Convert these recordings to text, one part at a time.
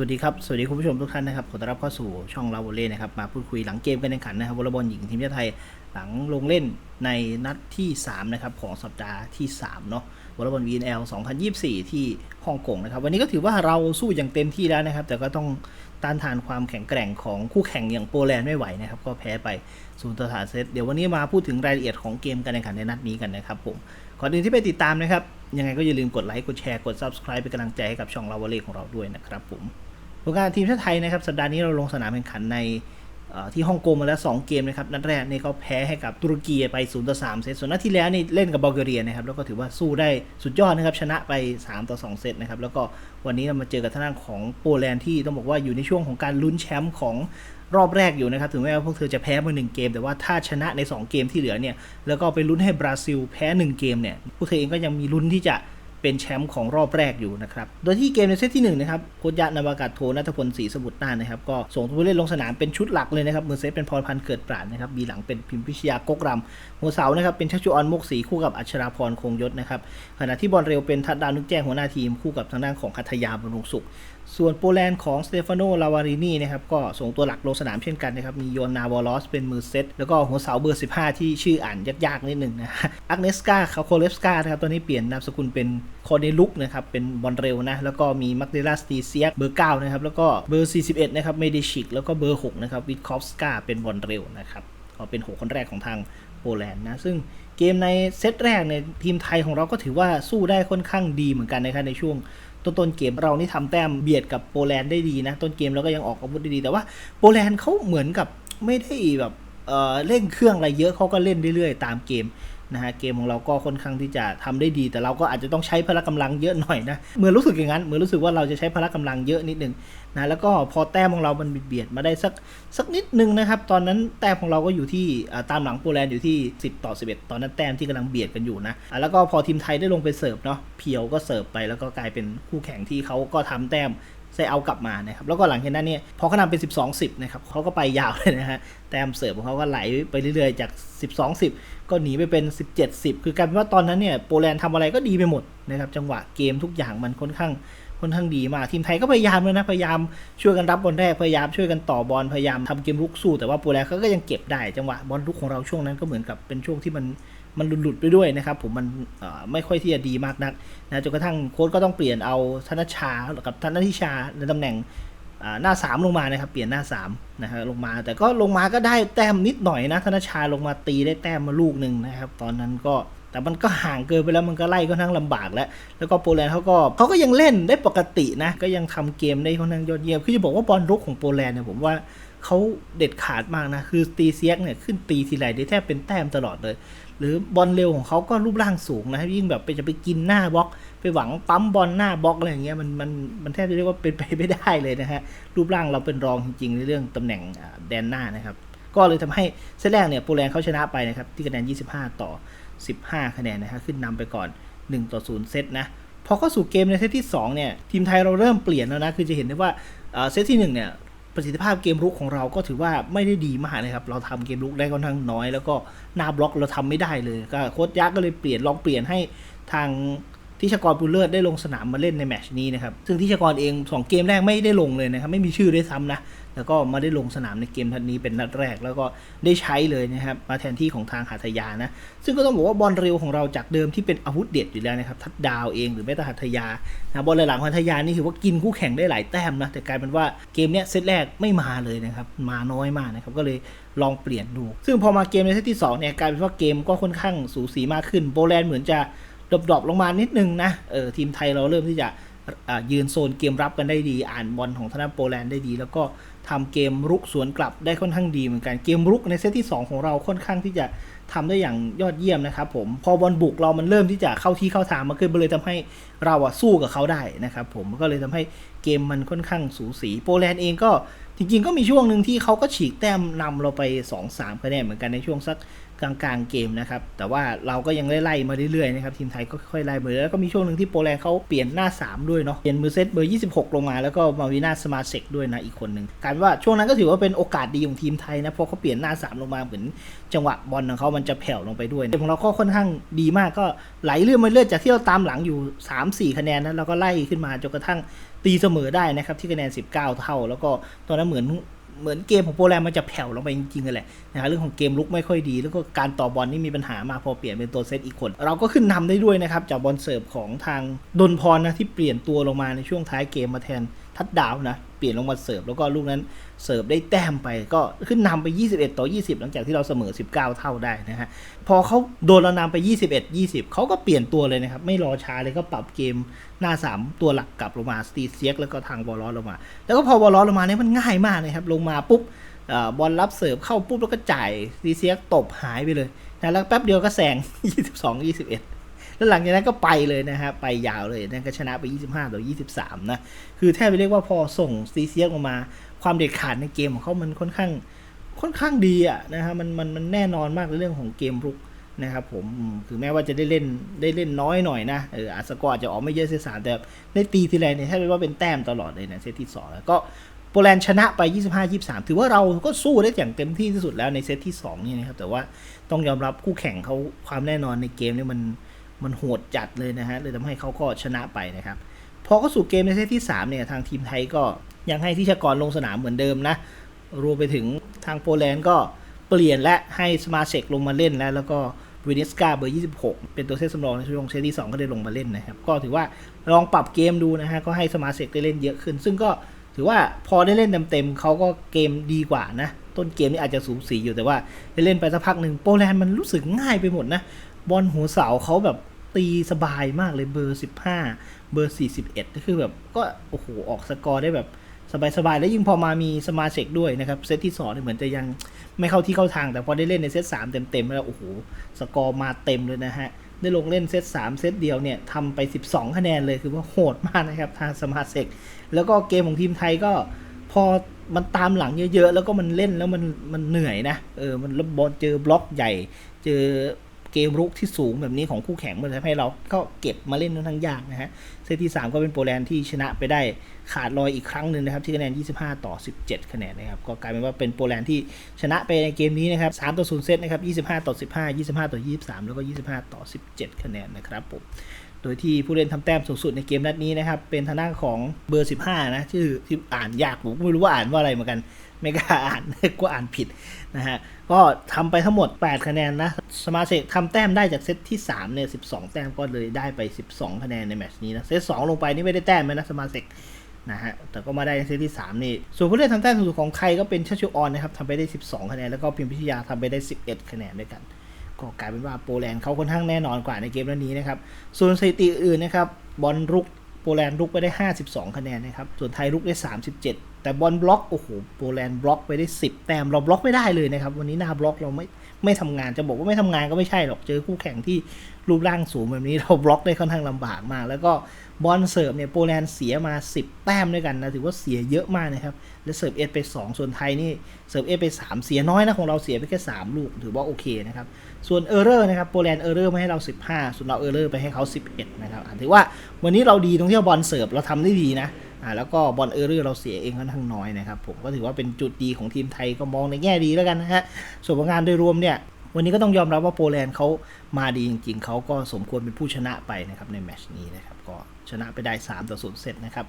วัสดีครับ สวัสดีคุณผู้ชมทุกท่านนะครับ ขอต้อนรับเข้าสู่ช่องลาโวเล่นะครับ มาพูดคุยหลังเกมการแข่งขันนะครับวอลเลย์บอลหญิงทีมชาติไทยหลังลงเล่นในนัดที่ 3 นะครับ ของสัปดาห์ที่ 3 เนาะวอลเลย์บอล VNL 2024 ที่ฮ่องกงนะครับ วันนี้ก็ถือว่าเราสู้อย่างเต็มที่แล้วนะครับ แต่ก็ต้องต้านทานความแข็งแกร่งของคู่แข่งอย่างโปแลนด์ไม่ไหวนะครับ ก็แพ้ไปศูนย์ต่อสามเซต เดี๋ยววันนี้มาพูดถึงรายละเอียดของเกมการแข่งขันในนัดนี้กันนะครับผมก่อนอื่นที่ไปติดตามนะครับยังไงก็อย่าลืมกดไลค์กดแชร์กด subscribe เป็นกำลังใจให้กับช่องลาวเล่ของเราด้วยนะครับผม ผลงานทีมชาติไทยนะครับสัปดาห์นี้เราลงสนามแข่งขันในที่ฮ่องกงมาแล้ว 2 เกมนะครับนัดแรกนี่ก็แพ้ให้กับตุรกีไป0ต่อ3เซตส่วนนัดที่แล้วนี่เล่นกับบัลแกเรียนะครับแล้วก็ถือว่าสู้ได้สุดยอดนะครับชนะไป3ต่อ2เซตนะครับแล้วก็วันนี้เรามาเจอกับทางด้านของโปแลนด์ที่ต้องบอกว่าอยู่ในช่วงของการลุ้นแชมป์ของรอบแรกอยู่นะครับถึงแม้ว่าพวกเธอจะแพ้มาหนึ่งเกม แต่ว่าถ้าชนะใน 2 เกมที่เหลือเนี่ยแล้วก็ไปลุ้นให้บราซิลแพ้ 1 เกมเนี่ยพวกเธอเองก็ยังมีลุ้นที่จะ เป็นแชมป์ของรอบแรกอยู่นะครับ โดยที่เกมในเซตที่1นะครับโคชยะนาวากาศโทนัทพลศรีสมุทรนานะครับ ก็ส่งผู้เล่นลงสนามเป็นชุดหลักเลยนะครับ มือเซตเป็นพรพันธ์เกิดปราดนะครับ บีหลังเป็นพิมพิชยากกรำหัวเสานะครับ เป็นชัชจุออนมกศรีคู่กับอัชราพรคงยศนะครับ ขณะที่บอลเร็วเป็นทัดดาวนึกแจ้งหัวหน้าทีมคู่กับทางด้านของคัทยาบำรุงสุข ส่วนโปแลนด์ของสเตฟานโน ลาวารินีนะครับก็ส่งตัวหลักลงสนามเช่นกันนะครับ มีโยนนาวอลอสเป็นมือเซต แล้วก็หัวเสาเบอร์ 15 ที่ชื่ออ่านยากๆนิดหนึ่งนะฮะอักเนสกาคาโคเลฟสกานะครับตอนนี้เปลี่ยนนามสกุลเป็นคอเนลุกนะครับ เป็นบอลเร็วนะ แล้วก็มีมักเดลาสตีเซียเบอร์ 9 นะครับ แล้วก็เบอร์ 41 นะครับ เมดิชิก แล้วก็เบอร์ 6 นะครับ วิทคอฟสกาเป็นบอลเร็วนะครับก็เป็น 6 คนแรกของทาง ปแลนด์นะซึ่งเกมในเซตแรกเนี่ยทีมไทยของเราก็ถือว่าสู้ได้ค่อนข้างดีเหมือนกันนะครับในช่วงต้นต้นเกมเรานี่ทำแต้มเบียดกับโปแลนด์ได้ดีนะ ต้นเกมเราก็ยังออกอาวุธได้ดีแต่ว่าโปแลนด์เขาเหมือนกับไม่ได้แบบเอ่อเร่งเครื่องอะไรเยอะเขาก็เล่นเรื่อยๆ ตามเกม นะฮะเกมของเราก็ค่อนข้างที่จะทำได้ดี แต่เราก็อาจจะต้องใช้พละกำลังเยอะหน่อยนะเหมือนรู้สึกอย่างนั้นเหมือนรู้สึกว่าเราจะใช้พละกำลังเยอะนิดนึงนะแล้วก็พอแต้มของเรามันเบียดมาได้สักสักนิดนึงนะครับ ตอนนั้นแต้มของเราก็อยู่ที่ตามหลังโปแลนด์อยู่ที่ 10 ต่อ 11 ตอนนั้นแต้มที่กำลังเบียดกันอยู่นะอะแล้วก็พอทีมไทยได้ลงไปเสิร์ฟเนาะเพียวก็เสิร์ฟไปแล้วก็กลายเป็นคู่แข่งที่เขาก็ทำแต้ม ใส่เอากลับมานะครับแล้วก็หลังจากนั้นเนี่ยพอเขานำเป็น 12 10นะครับเขาก็ไปยาวเลยนะฮะแต้มเสิร์ฟของเขาก็ไหลไปเรื่อยๆจาก 12 10 ก็หนีไปเป็น 17 10 คือกลายเป็นว่าตอนนั้นเนี่ยโปแลนด์ทำอะไรก็ดีไปหมดนะครับจังหวะเกมทุกอย่างมันค่อนข้าง ค่อนข้างดีมากทีมไทยก็พยายามเลยนะ พยายามช่วยกันรับบอลแรกพยายามช่วยกันต่อบอลพยายามทำเกมลุกสู้ แต่ว่าโปแลนด์เขาก็ยังเก็บได้จังหวะบอลลุกของเราช่วงนั้นก็เหมือนกับเป็นช่วงที่มันมันหลุดๆไปด้วยนะครับผมมันไม่ค่อยที่จะดีมากนักนะจนกระทั่งโค้ชก็ต้องเปลี่ยนเอาธนชากับธนทิชาในตำแหน่งหน้า 3 ลงมานะครับ เปลี่ยนหน้า3นะฮะลงมา แต่ก็ลงมาก็ได้แต้มนิดหน่อยนะธนชาลงมาตีได้แต้มมาลูกหนึ่งนะครับ ตอนนั้นก็ แต่มันก็ห่างเกินไปแล้วมันก็ไล่ค่อนข้งลำบากแล้ว แล้วก็โปแลนด์เขาก็เขาก็ยังเล่นได้ปกตินะ ก็ยังทำเกมได้ค่อนข้างยอดเยี่ยม คือจะบอกว่าบอลรุกของโปแลนด์เนี่ยผมว่าเขาเด็ดขาดมากนะ คือตีเซียกเนี่ยขึ้นตีทีไรได้แทบเป็นแต้มตลอดเลย หรือบอลเร็วของเขาก็รูปร่างสูงนะ ยิ่งแบบไปจะไปกินหน้าบล็อก ไปหวังปั๊มบอลหน้าบล็อกอะไรอย่างเงี้ยมันมันมันแทบจะเรียกว่าเป็นไปไม่ได้เลยนะฮะ รูปร่างเราเป็นรองจริงๆในเรื่องตำแหน่งแดนหน้านะครับ ก็เลยทำให้เซตแรกเนี่ยโปแลนด์เขาชนะไปนะครับที่คะแนน 25 ต่อ 15 คะแนนนะฮะขึ้นนำไปก่อน 1 ต่อ 0 เซตนะพอเข้าสู่เกมในเซตที่ 2 เนี่ย ทีมไทยเราเริ่มเปลี่ยนแล้วนะ คือจะเห็นได้ว่าเซตที่ 1 เนี่ย ประสิทธิภาพเกมรุกของเราก็ถือว่าไม่ได้ดีมากนะครับ เราทำเกมรุกได้ค่อนข้างน้อย แล้วก็หน้าบล็อกเราทำไม่ได้เลย ก็โค้ชยักษ์ก็เลยเปลี่ยนลองเปลี่ยนให้ทางทิชกรบุญเลิศได้ลงสนามมาเล่นในแมชนี้นะครับ ซึ่งทิชกรเอง 2 เกมแรกไม่ได้ลงเลยนะครับ ไม่มีชื่อด้วยซ้ำนะ แล้วก็มาได้ลงสนามในเกมทัดนี้เป็นนัดแรก แล้วก็ได้ใช้เลยนะครับมาแทนที่ของทางหาทยานะซึ่งก็ต้องบอกว่าบอลเร็วของเราจากเดิมที่เป็นอาวุธเด็ดอยู่แล้วนะครับทัดดาวเองหรือแม้แต่หัตยานะบอลหลังหัตยานี่ถือว่ากินคู่แข่งได้หลายแต้มนะแต่กลายเป็นว่าเกมเนี้ยเซตแรกไม่มาเลยนะครับมาน้อยมากนะครับก็เลยลองเปลี่ยนดู ซึ่งพอมาเกมในเซตที่สองเนี่ยกลายเป็นว่าเกมก็ค่อนข้างสูสีมากขึ้น โปแลนด์เหมือนจะดรอปลงมานิดนึงนะเออทีมไทยเราเริ่มที่จะ ยืนโซนเกมรับกันได้ดี อ่านบอลของทางด้านโปแลนด์ได้ดี แล้วก็ทำเกมรุกสวนกลับได้ค่อนข้างดีเหมือนกันเกมรุกในเซตที่ 2 ของเราค่อนข้างที่จะทำได้อย่างยอดเยี่ยมนะครับผมพอบอลบุกเรามันเริ่มที่จะเข้าที่เข้าทางมากขึ้นมันเลยทำให้เราอะสู้กับเขาได้นะครับผมก็เลยทำให้เกมมันค่อนข้างสูสีโปแลนด์เองก็จริงๆ ก็มีช่วงหนึ่งที่เขาก็ฉีกแต้มนำเราไป 2-3คะแนนเหมือนกันในช่วงสัก กลางๆเกมนะครับ แต่ว่าเราก็ยังไล่มาเรื่อยๆนะครับทีมไทยก็ค่อยไล่มาเรื่อยแล้วก็มีช่วงหนึ่งที่โปแลนด์เขาเปลี่ยนหน้า 3 ด้วยเนาะเปลี่ยนมือเซตเบอร์ 26 ลงมาแล้วก็มาวินาสมาเซกด้วยนะอีกคนหนึ่งการว่าช่วงนั้นก็ถือว่าเป็นโอกาสดีของทีมไทยนะเพราะเขาเปลี่ยนหน้า 3 ลงมาเหมือนจังหวะบอลของเขามันจะแผ่วลงไปด้วยเกมของเราก็ค่อนข้างดีมากก็ไหลเรื่อยมาเรื่อยจากที่เราตามหลังอยู่ 3-4 คะแนนนะเราก็ไล่ขึ้นมาจนกระทั่งตีเสมอได้นะครับที่คะแนน 19 เท่า แล้วก็ตอนนั้นเหมือน เหมือนเกมของโปรแลนด์มันจะแผ่วลงไปจริงๆกันแหละนะฮะเรื่องของเกมลุกไม่ค่อยดี แล้วก็การต่อบอลนี่มีปัญหามาพอเปลี่ยนเป็นตัวเซตอีกคน เราก็ขึ้นนำได้ด้วยนะครับจากบอลเสิร์ฟของทางดนพรนะที่เปลี่ยนตัวลงมาในช่วงท้ายเกมมาแทน ทัดดาวนะ เปลี่ยนลงมาเสิร์ฟแล้วก็ลูกนั้นเสิร์ฟได้แต้มไปก็ขึ้นนำไป 21 ต่อ 20 หลังจากที่เราเสมอ 19 เท่าได้นะฮะ พอเขาโดนเรานำไป 21 20 เขาก็เปลี่ยนตัวเลยนะครับ ไม่รอช้าเลยก็ปรับเกมหน้า 3 ตัวหลักกลับลงมาสตีเซียกแล้วก็ทางบอลลอลงมา แล้วก็พอบอลลอลงมาเนี่ยมันง่ายมากนะครับ ลงมาปุ๊บอบอลรับเสิร์ฟเข้าปุ๊บแล้วก็จ่ายซีเซียกตบหายไปเลยนะแล้วแป๊บเดียวก็แซง22 21 แล้วหลังจากนั้นก็ไปเลยนะฮะไปยาวเลยนะก็ชนะไป 25ต่อ23 นะ คือแทบจะเรียกว่าพอส่งซีเซียกออกมา ความเด็ดขาดในเกมของเขามันค่อนข้างค่อนข้างดีอะนะฮะมันมันมันแน่นอนมากในเรื่องของเกมรุกนะครับผมคือแม้ว่าจะได้เล่นได้เล่นน้อยหน่อยนะเอออาสกอร์จะออกไม่เยอะเสียสารแต่ในตีทีไรเนี่ยแทบจะว่าเป็นแต้มตลอดเลยนะเซตที่สองแล้วก็โปแลนด์ชนะไป 25-23 ถือว่าเราก็สู้ได้อย่างเต็มที่ที่สุดแล้วในเซตที่ 2 นี่นะครับ แต่ว่าต้องยอมรับคู่แข่งเขาความแน่นอนในเกมนี่มัน มันโหดจัดเลยนะฮะเลยทำให้เขาก็ชนะไปนะครับพอเข้าสู่เกมในเซตที่ 3 เนี่ยทางทีมไทยก็ยังให้ทิชกรลงสนามเหมือนเดิมนะ รวมไปถึงทางโปแลนด์ก็เปลี่ยนและให้สมาเซกลงมาเล่นแล้ว แล้วก็วินิสกาเบอร์ 26 เป็นตัวเซตสำรองในช่วงเซตที่ 2 ก็ได้ลงมาเล่นนะครับ ก็ถือว่าลองปรับเกมดูนะฮะ ก็ให้สมาเซกได้เล่นเยอะขึ้น ซึ่งก็ถือว่าพอได้เล่นเต็มๆเขาก็เกมดีกว่านะ ต้นเกมนี่อาจจะสูสีอยู่แต่ว่าได้เล่นไปสักพักหนึ่งโปแลนด์มันรู้สึกง่ายไปหมดนะ บอลหัวเสาเขาแบบตีสบายมากเลยเบอร์15เบอร์41ก็คือแบบก็โอ้โหออกสกอร์ได้แบบสบายๆ แล้วยิ่งพอมามีสมาเชกด้วยนะครับ เซตที่2เนี่ยเหมือนจะยังไม่เข้าที่เข้าทาง แต่พอได้เล่นในเซต3เต็มๆ แล้ว โอ้โห สกอร์มาเต็มเลยนะฮะ ได้ลงเล่นเซต3เซตเดียวเนี่ยทำไป 12 คะแนนเลยคือว่าโหดมากนะครับ ทางสมาเซกแล้วก็เกมของทีมไทยก็พอมันตามหลังเยอะๆ แล้วก็มันเล่นแล้วมันมันเหนื่อยนะ เออ มันบอลเจอบล็อกใหญ่ เจอ เกมรุกที่สูงแบบนี้ของคู่แข่งมันทำให้เราก็เก็บมาเล่นทั้งยากนะฮะเซตที่ 3 ก็เป็นโปแลนด์ที่ชนะไปได้ขาดลอยอีกครั้งหนึ่งนะครับที่คะแนน 25 ต่อ 17 คะแนนนะครับก็กลายเป็นว่าเป็นโปแลนด์ที่ชนะไปในเกมนี้นะครับ3ต่อ0เซตนะครับ25 ต่อ 15 25 ต่อ 23 แล้วก็ 25 ต่อ 17 คะแนนนะครับผม โดยที่ผู้เล่นทำแต้มสูงสุดในเกมนัดนี้นะครับ เป็นทางด้านของเบอร์ 15 นะ ชื่อที่อ่านยากผมไม่รู้ว่าอ่านว่าอะไรเหมือนกัน ไม่กล้าอ่านกลัวอ่านผิดนะฮะ ก็ทำไปทั้งหมด 8 คะแนนนะ สมาเซกทำแต้มได้จากเซตที่ 3 เนี่ย 12 แต้มก็เลยได้ไป 12 คะแนนในแมตช์นี้นะ เซต 2 ลงไปนี่ไม่ได้แต้มนะสมาเซกนะฮะ แต่ก็มาได้ในเซตที่ 3 นี่ ส่วนผู้เล่นทำแต้มสูงสุดของใครก็เป็นชาชูออนนะครับทำไปได้ 12 คะแนน แล้วก็พิมพิทยาทำไปได้ 11 คะแนนด้วยกัน ก็กลายเป็นว่าโปแลนด์เขาค่อนข้างแน่นอนกว่าในเกมนัดนี้นะครับส่วนสถิติอื่นนะครับบอลรุกโปแลนด์รุกไปได้ 52 คะแนนนะครับส่วนไทยรุกได้ 37แต่บอลบล็อกโอ้โหโปแลนด์บล็อกไปได้ 10 แต้มเราบล็อกไม่ได้เลยนะครับ วันนี้หน้าบล็อกเราไม่ไม่ทำงานจะบอกว่าไม่ทำงานก็ไม่ใช่หรอกเจอคู่แข่งที่รูปร่างสูงแบบนี้เราบล็อกได้ค่อนข้างลำบากมาก แล้วก็บอลเสิร์ฟเนี่ยโปแลนด์เสียมา 10 แต้มด้วยกันนะถือว่าเสียเยอะมากนะครับและเสิร์ฟเอสไป 2 ส่วนไทยนี่เสิร์ฟเอสไป 3 เสียน้อยนะของเราเสียไปแค่ 3 ลูกถือว่าโอเคนะครับส่วนเออร์เรอร์นะครับโปแลนด์เออร์เรอร์มาให้เรา 15 ส่วนเราเออร์เรอร์ไปให้เขา 11 นะครับถือว่าวันนี้เราดีตรงที่บอลเสิร์ฟเราทำได้ดีนะ อ่าแล้วก็บอลเออร์เรอร์เราเสียเองค่อนข้างน้อยนะครับผมก็ถือว่าเป็นจุดดีของทีมไทยก็มองในแง่ดีแล้วกันนะฮะส่วนผลงานโดยรวมเนี่ยวันนี้ก็ต้องยอมรับว่าโปแลนด์เขามาดีจริง ๆ เขาก็สมควรเป็นผู้ชนะไปนะครับในแมชนี้นะครับก็ชนะไปได้ 3 ต่อ 0 เซตนะครับ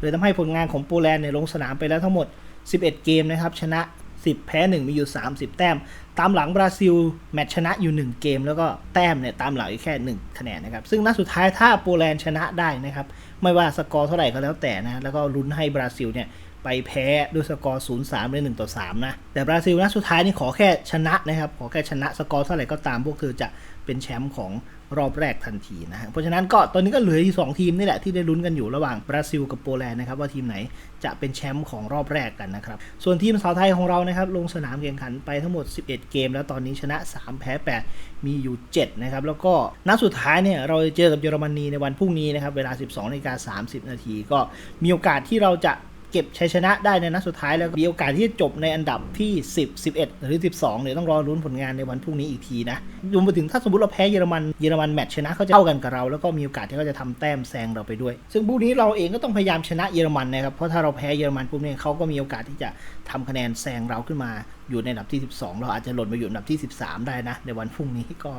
เลยทำให้ผลงานของโปแลนด์เนี่ยลงสนามไปแล้วทั้งหมด 11 เกมนะครับชนะ 10 แพ้ 1 มีอยู่ 30 แต้ม ตามหลังบราซิล แมตช์ชนะอยู่ 1 เกม แล้วก็แต้มเนี่ยตามหลังอีกแค่ 1 คะแนนนะครับซึ่งนัดสุดท้ายถ้าโปแลนด์ชนะได้นะครับ ไม่ว่าสกอร์เท่าไหร่ก็แล้วแต่นะแล้วก็ลุ้นให้บราซิลเนี่ย ไปแพ้ด้วยสกอร์ 0-3หรือ1ต่อ 3 นะ แต่บราซิลนัดสุดท้ายนี่ขอแค่ชนะนะครับ ขอแค่ชนะสกอร์เท่าไหร่ก็ตามพวกเธอจะเป็นแชมป์ของรอบแรกทันทีนะฮะ เพราะฉะนั้นก็ตอนนี้ก็เหลืออยู่สองทีมนี่แหละที่ได้ลุ้นกันอยู่ระหว่างบราซิลกับโปแลนด์นะครับ ว่าทีมไหนจะเป็นแชมป์ของรอบแรกกันนะครับ ส่วนทีมสาวไทยของเรานะครับลงสนามแข่งขันไปทั้งหมด 11 เกม แล้วตอนนี้ชนะ 3 แพ้ 8 มีอยู่ 7 นะครับ แล้วก็นัดสุดท้ายเนี่ยเราจะเจอกับเยอรมนีในวันพรุ่งนี้นะครับเวลา 12นาฬิกา30 นาทีก็มีโอกาสที่เราจะ เก็บชัยชนะได้ในนัดสุดท้ายแล้วมีโอกาสที่จะจบในอันดับที่ 10 11 หรือ 12 เดี๋ยวต้องรอรุ้นผลงานในวันพรุ่งนี้อีกทีนะรวมไปถึงถ้าสมมติเราแพ้เยอรมันเยอรมันแมตช์ชนะเขาจะเท่ากันกับเราแล้วก็มีโอกาสที่เขาจะทำแต้มแซงเราไปด้วย ซึ่งพรุ่งนี้เราเองก็ต้องพยายามชนะเยอรมันนะครับเพราะถ้าเราแพ้เยอรมันปุ๊บเนี่ยเขาก็มีโอกาสที่จะทำคะแนนแซงเราขึ้นมาอยู่ในอันดับที่ 12 เราอาจจะหล่นมาอยู่อันดับที่ 13 ได้นะ ในวันพรุ่งนี้ก็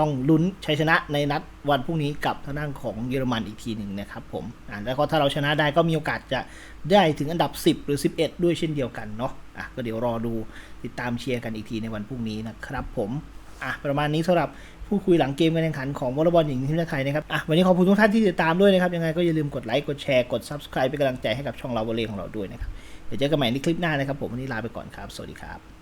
ต้องลุ้นชัยชนะในนัดวันพรุ่งนี้กับทางด้านของเยอรมันอีกทีหนึ่งนะครับผมแล้วก็ถ้าเราชนะได้ก็มีโอกาสจะได้ถึงอันดับ 10 หรือ 11 ด้วยเช่นเดียวกันเนาะอะก็เดี๋ยวรอดูติดตามเชียร์กันอีกทีในวันพรุ่งนี้นะครับผมอะประมาณนี้สำหรับผู้คุยหลังเกมการแข่งขันของวอลเลย์บอลหญิงทีมชาติไทยนะครับ อะ วันนี้ขอบคุณทุกท่านที่ติดตามด้วยนะครับ ยังไงก็อย่าลืมกดไลค์ กดแชร์ กด subscribe เป็นกำลังใจให้กับช่องเราวอลเลย์ของเราด้วยนะครับ เดี๋ยวเจอกันใหม่ในคลิปหน้านะครับ ผมวันนี้ลาไปก่อนครับ สวัสดีครับ